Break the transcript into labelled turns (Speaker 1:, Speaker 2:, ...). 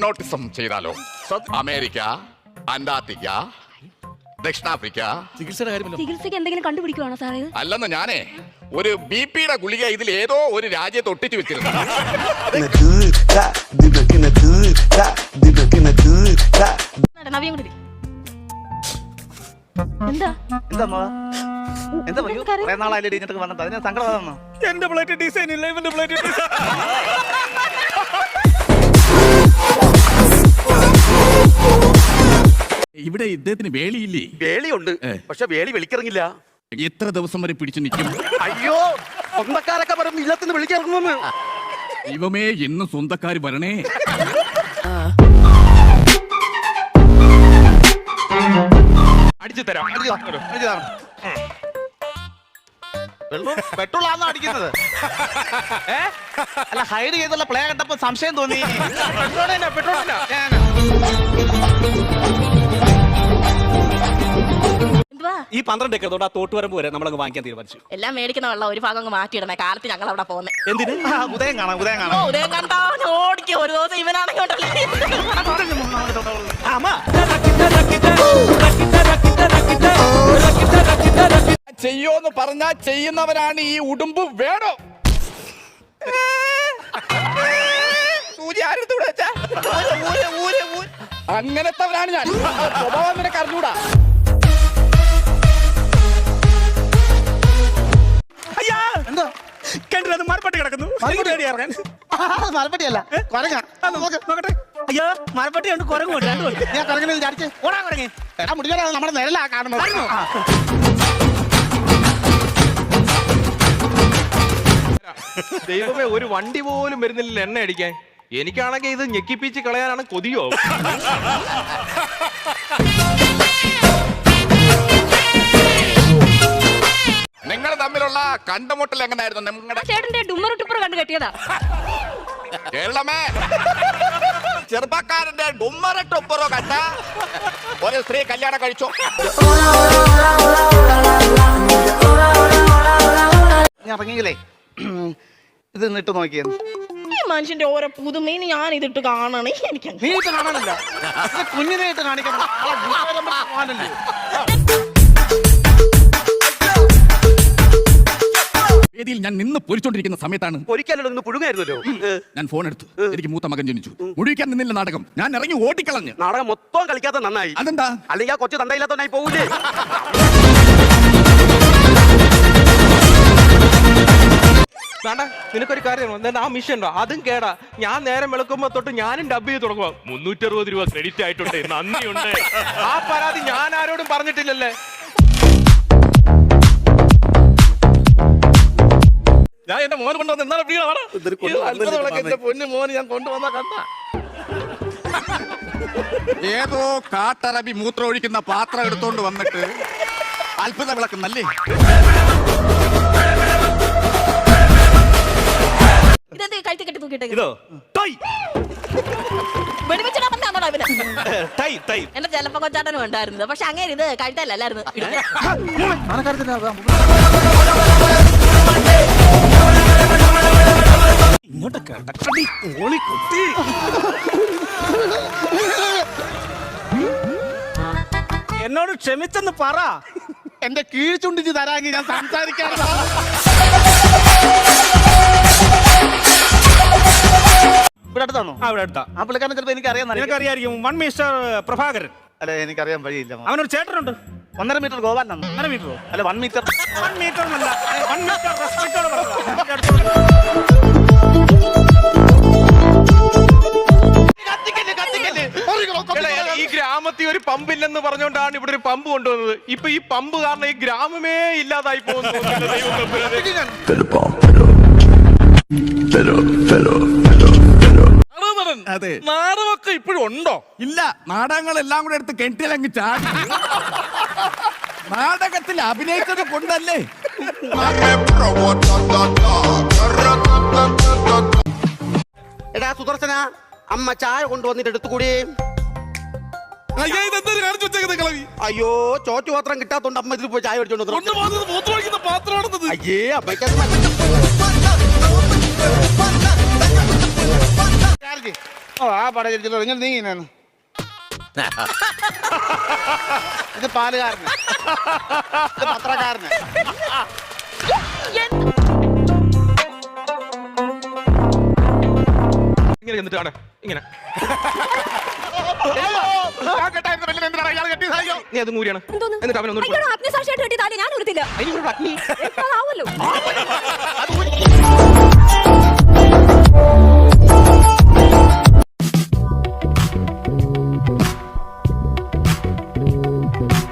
Speaker 1: Hypnotism ചെയ്താലോ? America Antarctica ദക്ഷിണാഫ്രിക്ക.
Speaker 2: ചികിത്സയുടെ കാര്യമല്ലോ.
Speaker 3: ചികിത്സയ്ക്ക് എന്തെങ്കിലും കണ്ടുപിടിക്കുവാണോ സാറേ? ഇത്?
Speaker 1: അല്ലെന്ന് ഞാനേ ഒരു ബി പിയുടെ ഗുളിക ഇതിൽ ഏതോ ഒരു രാജ്യത്ത് ഒട്ടിച്ചു വെച്ചിരുന്നു.
Speaker 3: നട, നവ്യം കൂടി എന്താ?
Speaker 4: എന്താ? എന്താ പറയൂ
Speaker 3: എന്തൊക്കെ അറിയാം?
Speaker 4: കുറെ നാളായാലും ഇടിഞ്ഞിട്ട് വന്നിട്ട് അതിന് സങ്കടം വന്നോ
Speaker 2: എന്റെ പ്ലേറ്റ് ഡിസൈൻ ഇല്ല ഇവന്റെ പ്ലേറ്റ് ഇവിടെ ഇദ്ദേഹത്തിന് വേളിയില്ലേ?
Speaker 5: വേളിയുണ്ട്. പക്ഷെ വേളി വിളിക്കിറങ്ങില്ല.
Speaker 2: എത്ര ദിവസം വരെ പിടിച്ചു നിൽക്കും?
Speaker 5: അയ്യോ സ്വന്തക്കാരൊക്കെ പറയും ഇല്ലത്തിന് വിളിക്കിറങ്ങുമെന്ന്.
Speaker 2: ഇവമേ എന്നും സ്വന്തക്കാർ വരണേ.
Speaker 6: അടിച്ചു തരാം.
Speaker 4: പെട്രോൾ ആണോ അടിക്കുന്നത്? ഏ? അല്ല ഹൈഡ് ചെയ്തുള്ള പ്ലേ കണ്ടപ്പോ സംശയം തോന്നി.
Speaker 3: എന്തുവാ
Speaker 6: ഈ പന്ത്രണ്ട് ഏക്കർ തൊട്ട് ആ തോട്ടുവരമ്പ് വരെ നമ്മളങ്ങ് വാങ്ങിക്കാൻ തീരുമാനിച്ചു.
Speaker 3: എല്ലാം മേടിക്കുന്ന വെള്ളം ഒരു ഭാഗം അങ്ങ് മാറ്റിയിടണേ. കാലത്ത് ഞങ്ങൾ അവിടെ പോകുന്നത്
Speaker 6: എന്തിന്?
Speaker 4: ആ, ഉദയം കാണാം ഉദയം
Speaker 3: ഓ
Speaker 4: കാണാം.
Speaker 3: ഉദയം കണ്ടാ ഓടിക്കും. ഒരു ദിവസം ഇവനാണെങ്കിൽ
Speaker 6: അമ്മ
Speaker 1: ചെയ്യോന്ന് പറഞ്ഞാ ചെയ്യുന്നവരാണ് ഈ ഉടുമ്പ് വേണോ? സൂചി ആരെടുത്ത് ഇവിടെ വെച്ചാ? ഊര്, ഊര്, ഊര്, ഊര്. അങ്ങനത്തെവരാണ് ഞാൻ. സ്വഭാവം നിനക്ക് അറിഞ്ഞൂടാ.
Speaker 4: എന്തോ?
Speaker 6: അത് മരപ്പട്ടി കിടക്കുന്നു.
Speaker 4: മരപ്പട്ടിയല്ല
Speaker 6: പേടി ഇറങ്ങാൻ.
Speaker 4: മലപ്പട്ടിയല്ല കൊരങ്ങ.
Speaker 6: നോക്കട്ടെ. അയ്യോ മരപ്പട്ടി ഉണ്ട് കുരങ്ങും ഉണ്ട് രണ്ടും ഉണ്ട്
Speaker 4: ഞാൻ കുരങ്ങനെ ചാടിച്ച്
Speaker 6: ഓടാൻ കുരങ്ങി.
Speaker 4: എടാ മുടികളാ നമ്മുടെ നിഴലാ കാണുന്നത്. ആ.
Speaker 7: ദൈവമേ ഒരു വണ്ടി പോലും വരുന്നില്ല എണ്ണ അടിക്കാൻ. എനിക്കാണെങ്കിൽ ഇത് ഞെക്കിപ്പിച്ച് കളയാനാണ് കൊതിയോ?
Speaker 1: കണ്ടുമുട്ടൽ എങ്ങനെയായിരുന്നു നിങ്ങളുടെ
Speaker 3: ചേട്ടന്റെ ഡുമ്മർ ടിപ്പർ കണ്ടു കെട്ടിയതാ.
Speaker 1: കേരളമേ. ചെറുപ്പക്കാരന്റെ ഡുമ്മറട്ടൊപ്പറോ കണ്ട? ഒരു സ്ത്രീ കല്യാണം കഴിച്ചു.
Speaker 4: ഞാൻ ഇറങ്ങിയില്ലേ? ഇത് നിട്ട് നോക്കിയെന്ന്
Speaker 3: ഈ മനുഷ്യന്റെ ഓരോ പുതുമീന് ഞാൻ ഇതിട്ട് കാണണേ എനിക്ക്
Speaker 4: നീ കാണാനല്ല. ഇത് കുഞ്ഞിനെ ഇട്ട് കാണിക്കണം
Speaker 2: വേദിയിൽ ഞാൻ നിന്ന് പൊരിച്ചോണ്ടിരിക്കുന്ന സമയത്താണ്
Speaker 5: ഒരിക്കലും ഒന്ന് പുഴുങ്ങായിരുന്നല്ലോ.
Speaker 2: ഞാൻ ഫോൺ എടുത്തു. എനിക്ക് മൂത്ത മകൻ ജനിച്ചു. മുഴുവിക്കാൻ നിന്നില്ല നാടകം. ഞാൻ ഇറങ്ങി ഓടിക്കളഞ്ഞു.
Speaker 5: നാടകം മൊത്തം കളിക്കാത്ത നന്നായി.
Speaker 2: അതെന്താ?
Speaker 5: അല്ലെങ്കിൽ ആ കൊച്ചു തണ്ടയില്ലാത്തവനായി പോകൂലേ
Speaker 7: വേണ്ട നിനക്കൊരു കാര്യം ആ മിഷൻ ഉണ്ടോ? അതും കേടാ. ഞാൻ നേരം വെളുക്കുമ്പോ തൊട്ട് ഞാനും ഡബ് ചെയ്ത് തുടങ്ങുക മുന്നൂറ്ററുപത് രൂപ ക്രെഡിറ്റ് ആയിട്ടുണ്ട്. നന്ദിയുണ്ട്. ആ പരാതി ഞാൻ ആരോടും പറഞ്ഞിട്ടില്ലല്ലേ?
Speaker 2: ഞാൻ എന്റെ മോൻ കൊണ്ടുവന്ന് എന്താണ് പിടിക്കണം എന്റെ പൊന്നു മോന് ഞാൻ കൊണ്ടുവന്ന കണ്ട. ഏതോ കാട്ടറബി മൂത്രം ഒഴിക്കുന്ന പാത്രം എടുത്തോണ്ട് വന്നിട്ട് അത്ഭുത വിളക്കുന്നല്ലേ?
Speaker 3: ഇതെന്ത് കഴുത്തി കെട്ടി തൂക്കിട്ടെ
Speaker 6: ഇതോ ടൈ.
Speaker 3: വെടിവെച്ചിടാൻ വന്നാണോ ഇവന്.
Speaker 6: ടൈ ടൈ.
Speaker 3: എന്റെ ചെലപ്പോ കൊച്ചാട്ടനും ഉണ്ടായിരുന്നത്. പക്ഷെ അങ്ങനെ ഇത് കഴുത്തല്ലായിരുന്നു
Speaker 6: ക്ഷമിച്ചെന്ന് പറ.
Speaker 4: എന്റെ കീഴ്ചുണ്ടിച്ച് തരാമെങ്കിൽ ഞാൻ സംസാരിക്കാൻ ഇവിടെ അടുത്താണോ?
Speaker 6: ആ ഇവിടെ അടുത്താ.
Speaker 4: ആ പുള്ളിക്കാരൻ ചിലപ്പോ എനിക്ക് അറിയാൻ
Speaker 6: നിനക്കറിയായിരിക്കും വൺ മിസ്റ്റർ പ്രഭാകരൻ.
Speaker 4: അല്ല എനിക്കറിയാൻ വഴിയില്ല.
Speaker 6: അവനൊരു ചേട്ടനുണ്ട്.
Speaker 4: ഒന്നര മീറ്റർ ഗോവാൻ
Speaker 6: ഒന്നര മീറ്ററോ?
Speaker 4: അല്ല വൺ മീറ്റർ.
Speaker 6: വൺ മീറ്റർ എന്നല്ല വൺ മീറ്റർ റെസ്പെക്റ്റോടെ
Speaker 7: എടാ, പമ്പ് കൊണ്ടുവന്നത്. ഇപ്പൊ ഈ പമ്പ് കാരണം ഈ ഗ്രാമമേ ഇല്ലാതായി പോകുന്നു.
Speaker 2: അതെ.
Speaker 6: നാടകമൊക്കെ ഇപ്പോഴും ഉണ്ടോ?
Speaker 2: ഇല്ല. നാടകങ്ങളെല്ലാം കൂടെ എടുത്ത് കെട്ടിയിലങ്ങ് ചാടി. നാടകത്തിൽ അഭിനയിച്ചത് കൊണ്ടല്ലേ?
Speaker 5: എടാ സുദർശന അമ്മ ചായ കൊണ്ടുവന്നിട്ട് എടുത്തുകൂടി. അയ്യോ ചോറ്റു പാത്രം കിട്ടാത്തോണ്ട് അമ്മ ഇതിൽ പോയി ചായ മേടിച്ചോണ്ട് വന്നു. അയ്യേ അമ്മയ്ക്കത് മതി.
Speaker 4: ഓ ആ പടം ഇങ്ങനെ ഇത് പാലുകാരന്. ഇത് പത്രക്കാരന്.
Speaker 7: ഇങ്ങനെ എന്നിട്ടാണ് ഇങ്ങനെ. നീ അത് എന്നിട്ട് അവനൊന്നും
Speaker 8: കെട്ടിയ താലി ഞാൻ ഉരുത്തില്ല.
Speaker 7: അതിന് അഗ്നി.
Speaker 8: ആവുമല്ലോ?